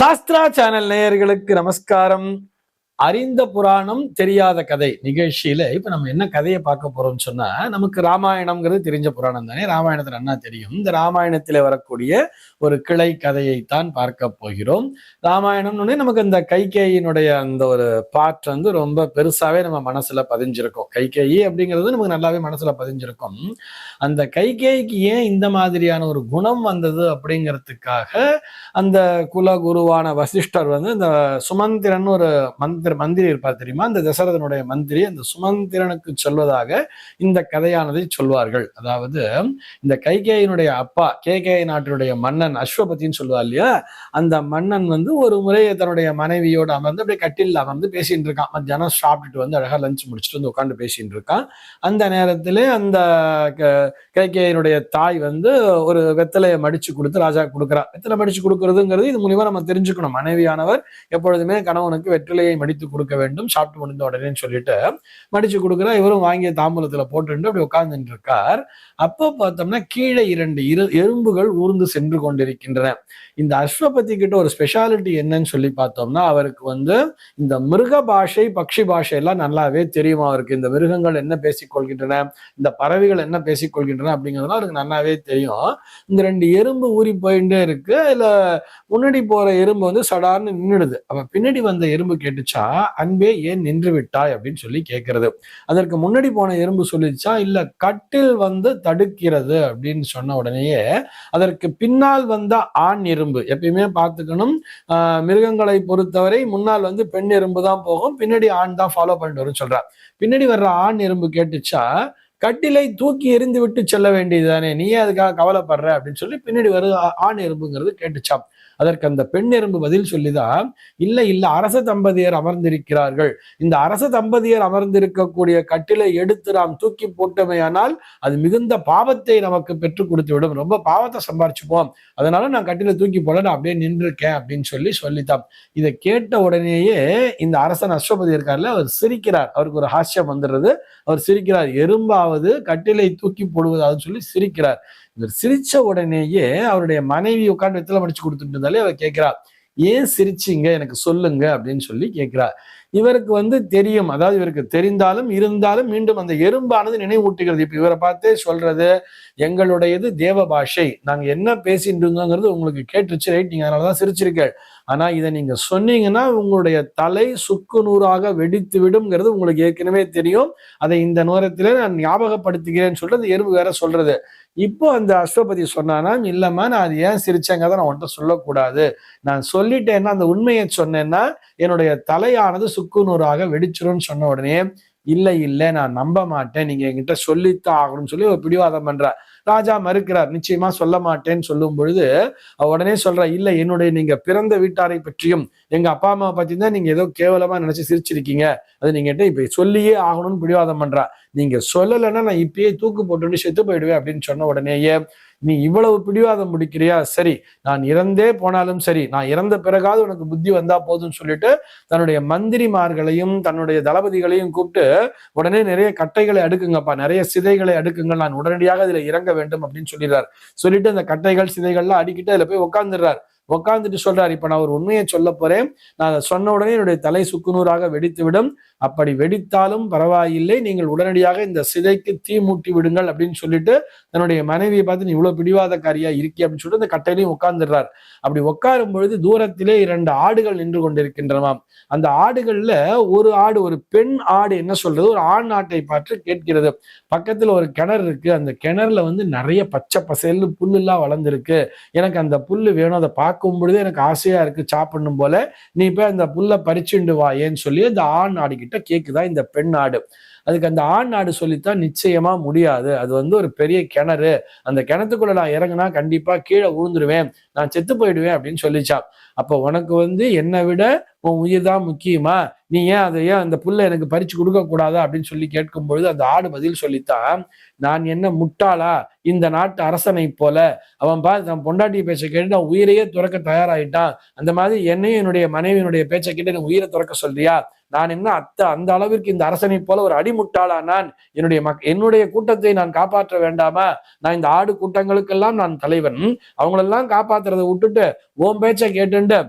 Sastra channel நேயர்களுக்கு நமஸ்காரம். அறிந்த புராணம் தெரியாத கதை நிகழ்ச்சியில இப்ப நம்ம என்ன கதையை பார்க்க போறோம்னு சொன்னா நமக்கு ராமாயணம்ங்கிறது தெரிஞ்ச புராணம் தானே. ராமாயணத்துல என்ன தெரியும். இந்த ராமாயணத்துல வரக்கூடிய ஒரு கிளை கதையைத்தான் பார்க்க போகிறோம். ராமாயணம்னு நமக்கு இந்த கைகேயினுடைய அந்த ஒரு பாட் வந்து ரொம்ப பெருசாவே நம்ம மனசுல பதிஞ்சிருக்கும். கைகேயி அப்படிங்கிறது நமக்கு நல்லாவே மனசுல பதிஞ்சிருக்கும். அந்த கைகேயிக்கு ஏன் இந்த மாதிரியான ஒரு குணம் வந்தது அப்படிங்கிறதுக்காக அந்த குல குருவான வசிஷ்டர் வந்து இந்த சுமந்திரன் ஒரு மந்திர மந்திரி இருப்பார் தெரியுமா? அந்த தசரதனுடைய மந்திரி அந்த சுமந்திரனுக்கு சொல்வதாக இந்த கதையானதை சொல்வார்கள். அதாவது இந்த கைகேயினுடைய அப்பா கேகே நாட்டினுடைய மன்னன் அஸ்வபதின்னு சொல்லுவா இல்லையா? அந்த மன்னன் வந்து ஒரு முறை தன்னுடைய மனைவியோட அமர்ந்து அப்படியே கட்டில் அமர்ந்து பேசிட்டு இருக்கான். மத்தியானம் சாப்பிட்டுட்டு வந்து அழகா லஞ்ச் முடிச்சுட்டு வந்து உட்காந்து பேசிட்டு இருக்கான். அந்த நேரத்திலே அந்த கைகேயினுடைய தாய் வந்து ஒரு வெத்தலையை மடிச்சு கொடுத்து ராஜா கொடுக்குறா. வெத்தலை மடிச்சு கொடுக்கறதுங்கிறது இது மூலியமா நம்ம தெரிஞ்சுக்கணும். மனைவியானவர் எப்பொழுதுமே கணவனுக்கு வெற்றிலையை மடித்து கொடுக்க வேண்டும் சாப்பிட்டு முடிந்த உடனே சொல்லிட்டு மடிச்சு கொடுக்குறா. இவரும் வாங்கிய தாம்பூலத்துல போட்டுட்டு அப்படி உட்கார்ந்துட்டு இருக்கார் அப்போ பார்த்தோம்னா கீழே இரண்டு இரு எறும்புகள் ஊர்ந்து சென்று கொண்டிருக்கின்றன. இந்த அஸ்வபதி கிட்ட ஒரு ஸ்பெஷாலிட்டி என்னன்னு சொல்லி பார்த்தோம்னா அவருக்கு வந்து இந்த மிருக பாஷை பக்ஷி பாஷை எல்லாம் நல்லாவே தெரியும்? அவருக்கு இந்த மிருகங்கள் என்ன பேசிக்கொள்கின்றன இந்த பறவைகள் என்ன பேசிக்கொள்கின்றன அப்படிங்கிறதுலாம் அவருக்கு நல்லாவே தெரியும். இந்த ரெண்டு எறும்பு ஊறி போயிட்டே இருக்கு. இல்ல முன்னாடி போற எறும்பு வந்து சடார்னு நின்னுடுது. அப்ப பின்னாடி வந்த எறும்பு கேட்டுச்சா அன்பே ஏன் நின்று விட்டாய் அப்படின்னு சொல்லி கேட்கறது அதற்கு முன்னாடி போன எறும்பு சொல்லிச்சா இல்ல கட்டில் வந்து தடுக்கிறது அப்படின்னு சொன்ன உடனேயே அதற்கு பின்னால் வந்த ஆண் எறும்பு. எப்பயுமே பார்த்துக்கணும். மிருகங்களை பொறுத்தவரை முன்னால் வந்து பெண் எறும்பு தான் போகும். பின்னாடி ஆண் தான் ஃபாலோ பண்ணிட்டு வரும்னு சொல்றா பின்னாடி வர்ற ஆண் எறும்பு கேட்டுச்சா? கட்டிலை தூக்கி எரிந்து விட்டு செல்ல வேண்டியதுதானே? நீ அதுக்காக கவலைப்படுற? அப்படின்னு சொல்லி பின்னாடி வருது ஆண் எறும்புங்கிறது கேட்டுச்சாம். அதற்கு அந்த பெண் எறும்பு பதில் சொல்லிதான் இல்லை இல்லை அரச தம்பதியர் அமர்ந்திருக்கிறார்கள். இந்த அரச தம்பதியர் அமர்ந்திருக்கக்கூடிய கட்டிலை எடுத்து நாம் தூக்கி போட்டமையானால் அது மிகுந்த பாவத்தை நமக்கு பெற்றுக் கொடுத்து விடும் ரொம்ப பாவத்தை சம்பாரிச்சுப்போம். அதனால நான் கட்டில தூக்கி போட நான் அப்படியே நின்றுருக்கேன் அப்படின்னு சொல்லி சொல்லித்தான். இதை கேட்ட உடனேயே இந்த அரசன் அஸ்வபதி இருக்கார்ல அவர் சிரிக்கிறார். அவருக்கு ஒரு ஹாஸ்யம் வந்துடுறது. அவர் சிரிக்கிறார் எறும்பாவது கட்டிலை தூக்கி போடுவதாவது சொல்லி சிரிக்கிறார். இவர் சிரிச்ச உடனேயே அவருடைய மனைவி உட்கார்ந்து வெத்தலை மடிச்சு கொடுத்துட்டு இருந்தாலே அவர் கேட்கிறார் ஏன் சிரிச்சீங்க? எனக்கு சொல்லுங்க அப்படின்னு சொல்லி கேட்கிறார். இவருக்கு வந்து தெரியும் அதாவது இவருக்கு தெரிந்தாலும் இருந்தாலும் மீண்டும் அந்த எறும்பானது நினைவூட்டுகிறது. இப்ப இவரை பார்த்தே சொல்றது எங்களுடையது தேவ பாஷை. நாங்க என்ன பேசிட்டு இருந்தோங்கிறது உங்களுக்கு கேட்டுருச்சு. ரைட் நீங்க அதனாலதான் சிரிச்சிருக்கேள் ஆனா இதை நீங்க சொன்னீங்கன்னா உங்களுடைய தலை சுக்கு நூறாக வெடித்து விடும்ங்கிறது உங்களுக்கு ஏற்கனவே தெரியும். அதை இந்த நேரத்திலே நான் ஞாபகப்படுத்துகிறேன்னு சொல்லிட்டு எருவு எறும்பு வேற சொல்றது. இப்போ அந்த அஸ்வபதி சொன்னானா இல்லம்மா நான் அது ஏன் சிரிச்சேங்கிறத நான் உன்கிட்ட சொல்லக்கூடாது. நான் சொல்லிட்டேன்னா அந்த உண்மையை சொன்னேன்னா என்னுடைய தலையானது சுக்கு நூறாக வெடிச்சிரும்னு சொன்ன உடனே இல்லை இல்லை நான் நம்ப மாட்டேன். நீங்க என்கிட்ட சொல்லித்தான் ஆகணும்னு சொல்லி ஒரு பிடிவாதம் பண்ற. ராஜா மறுக்கிறார். நிச்சயமா சொல்ல மாட்டேன்னு சொல்லும் பொழுது அவ உடனே சொல்றா இல்ல என்னுடைய நீங்க பிறந்த வீட்டாரை பற்றியும் எங்க அப்பா அம்மா பத்தி தான் நீங்க ஏதோ கேவலமா நினைச்சு சிரிச்சிருக்கீங்க. அது நீங்க இப்ப சொல்லியே ஆகணும்னு பிடிவாதம் பண்றா. நீங்க சொல்லலைன்னா நான் இப்பயே தூக்கு போட்டு செத்து போயிடுவேன் அப்படின்னு சொன்ன உடனேயே நீ இவ்வளவு பிடிவாதம் முடிக்கிறியா சரி நான் இறந்தே போனாலும் சரி நான் இறந்த பிறகாவது உனக்கு புத்தி வந்தா போதும்னு சொல்லிட்டு தன்னுடைய மந்திரிமார்களையும் தன்னுடைய தளபதிகளையும் கூப்பிட்டு உடனே நிறைய கட்டைகளை அடுக்குங்கப்பா நிறைய சிதைகளை அடுக்குங்கள். நான் உடனடியாக இதுல இறங்க வேண்டும் அப்படின்னு சொல்லிடுறார். சொல்லிட்டு அந்த கட்டைகள் சிதைகள்லாம் அடிக்கிட்டு அதுல போய் உட்காந்துடுறார் உட்காந்துட்டு சொல்றாரு. இப்ப நான் ஒரு உண்மையை சொல்ல போறேன். நான் அதை சொன்ன உடனே என்னுடைய தலை சுக்குநூறாக வெடித்து விடும் அப்படி வெடித்தாலும் பரவாயில்லை. நீங்கள் உடனடியாக இந்த சிதைக்கு தீ மூட்டி விடுங்கள் அப்படின்னு சொல்லிட்டு தன்னுடைய மனைவியை பார்த்து நீ இவ்வளவு பிடிவாதக்காரியா இருக்கி அப்படின்னு சொல்லிட்டு அந்த கட்டையிலையும் உட்கார்ந்துடுறார் அப்படி உட்காரும் பொழுது தூரத்திலே இரண்டு ஆடுகள் நின்று கொண்டிருக்கின்றனவாம். அந்த ஆடுகள்ல ஒரு ஆடு ஒரு பெண் ஆடு என்ன சொல்றது? ஒரு ஆண் ஆட்டை பார்த்து கேட்கிறது. பக்கத்துல ஒரு கிணறு இருக்கு. அந்த கிணறுல வந்து நிறைய பச்சை பசேல்னு புல்லெல்லாம் வளர்ந்துருக்கு. எனக்கு அந்த புல்லு வேணும். அதை பார்க்கும் பொழுது எனக்கு ஆசையா இருக்கு சாப்பிடணும் போல. நீ போய் அந்த புல்லை பறிச்சுண்டு வா ஏன்னு சொல்லி அந்த ஆண் ஆடு கிட்ட கேக்குதா இந்த பெண் ஆடு. அதுக்கு அந்த ஆண் ஆடு சொல்லித்தான் நிச்சயமா முடியாது. அது வந்து ஒரு பெரிய கிணறு. அந்த கிணத்துக்குள்ள நான் இறங்குனா கண்டிப்பா கீழே விழுந்துருவேன் நான் செத்து போயிடுவேன் அப்படின்னு சொல்லிச்சான். அப்போ உனக்கு வந்து என்னை விட உன் உயிர் தான் முக்கியமா? நீ ஏன் அதை ஏன் அந்த புல்லை எனக்கு பறிச்சு கொடுக்க கூடாதா அப்படின்னு சொல்லி கேட்கும் பொழுது அந்த ஆடு பதில் சொல்லித்தான் நான் என்ன முட்டாளா? இந்த நாட்டு அரசனை போல அவன் பா நம்ம பொண்டாட்டி பேச்சை கேட்டு நான் உயிரையே துறக்க தயாராயிட்டான். அந்த மாதிரி என்னையும் என்னுடைய மனைவியினுடைய பேச்சை கேட்டு எனக்கு உயிரை துறக்க சொல்றியா? நான் என்ன அத்த அந்த அளவிற்கு இந்த அரசனை போல ஒரு அடிமுட்டாளா நான்? என்னுடைய மக் என்னுடைய கூட்டத்தை நான் காப்பாற்ற வேண்டாமா? நான் இந்த ஆடு கூட்டங்களுக்கெல்லாம் நான் தலைவன். அவங்களெல்லாம் காப்பாத்துறதை விட்டுட்டு உன் பேச்சை கேட்டுண்டு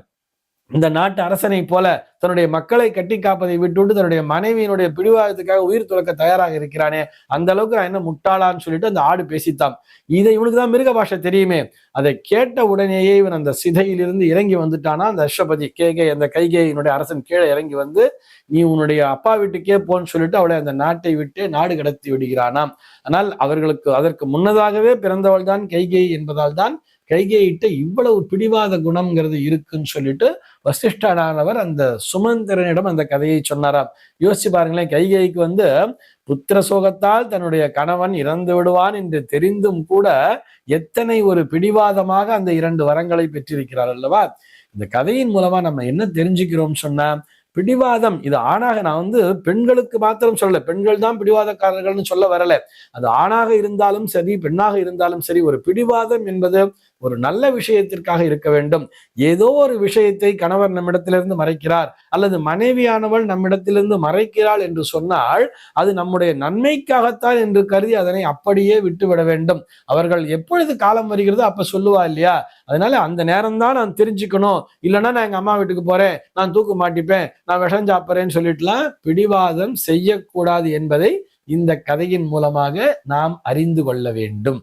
இந்த நாட்டு அரசனை போல தன்னுடைய மக்களை கட்டி காப்பதை விட்டுவிட்டு தன்னுடைய மனைவியினுடைய பிடிவாதத்துக்காக உயிர் துறக்க தயாராக இருக்கிறானே. அந்த அளவுக்கு நான் என்ன முட்டாளான்னு சொல்லிட்டு அந்த ஆடு பேசித்தான். இதை இவனுக்கு தான் மிருக பாஷை தெரியுமே. அதை கேட்ட உடனேயே இவன் அந்த சிதையிலிருந்து இறங்கி வந்துட்டானா? அந்த அஷ்டபதி கேகே அந்த கைகேயினுடைய அரசன் கீழே இறங்கி வந்து நீ உன்னுடைய அப்பா வீட்டுக்கே போன்னு சொல்லிட்டு அவளை அந்த நாட்டை விட்டு நாடு கடத்தி விடுகிறானாம். ஆனால் அவர்களுக்கு அதற்கு முன்னதாகவே பிறந்தவள் தான் கைகே என்பதால் தான் கைகேயிட்ட இவ்வளவு பிடிவாத குணம்ங்கிறது இருக்குன்னு சொல்லிட்டு வசிஷ்டனானவர் அந்த சுமந்திரனிடம் அந்த கதையை சொன்னாராம். யோசிச்சு பாருங்களேன் கைகேயிக்கு வந்து புத்திர சோகத்தால் தன்னுடைய கணவன் இறந்து விடுவான் என்று தெரிந்தும் கூட எத்தனை ஒரு பிடிவாதமாக அந்த இரண்டு வரங்களை பெற்றிருக்கிறார் அல்லவா? இந்த கதையின் மூலமா நம்ம என்ன தெரிஞ்சுக்கிறோம் சொன்னா பிடிவாதம் இது ஆணாக நான் வந்து பெண்களுக்கு மாத்திரம் சொல்லல பெண்கள் தான் பிடிவாதக்காரர்கள்னு சொல்ல வரல. அது ஆணாக இருந்தாலும் சரி பெண்ணாக இருந்தாலும் சரி ஒரு பிடிவாதம் என்பது ஒரு நல்ல விஷயத்திற்காக இருக்க வேண்டும். ஏதோ ஒரு விஷயத்தை கணவர் நம்மிடத்திலிருந்து மறைக்கிறார் அல்லது மனைவியானவள் நம்மிடத்திலிருந்து மறைக்கிறாள் என்று சொன்னால் அது நம்முடைய நன்மைக்காகத்தான் என்று கருதி அதனை அப்படியே விட்டுவிட வேண்டும். அவர்கள் எப்பொழுது காலம் வருகிறதோ அப்ப சொல்லுவா இல்லையா? அதனால அந்த நேரம் தான் நான் தெரிஞ்சுக்கணும். இல்லைன்னா நான் எங்க அம்மா வீட்டுக்கு போறேன் நான் தூக்கு மாட்டிப்பேன் நான் விஷம் சாப்பிட்றேன்னு சொல்லிட்டுலாம் பிடிவாதம் செய்யக்கூடாது என்பதை இந்த கதையின் மூலமாக நாம் அறிந்து கொள்ள வேண்டும்.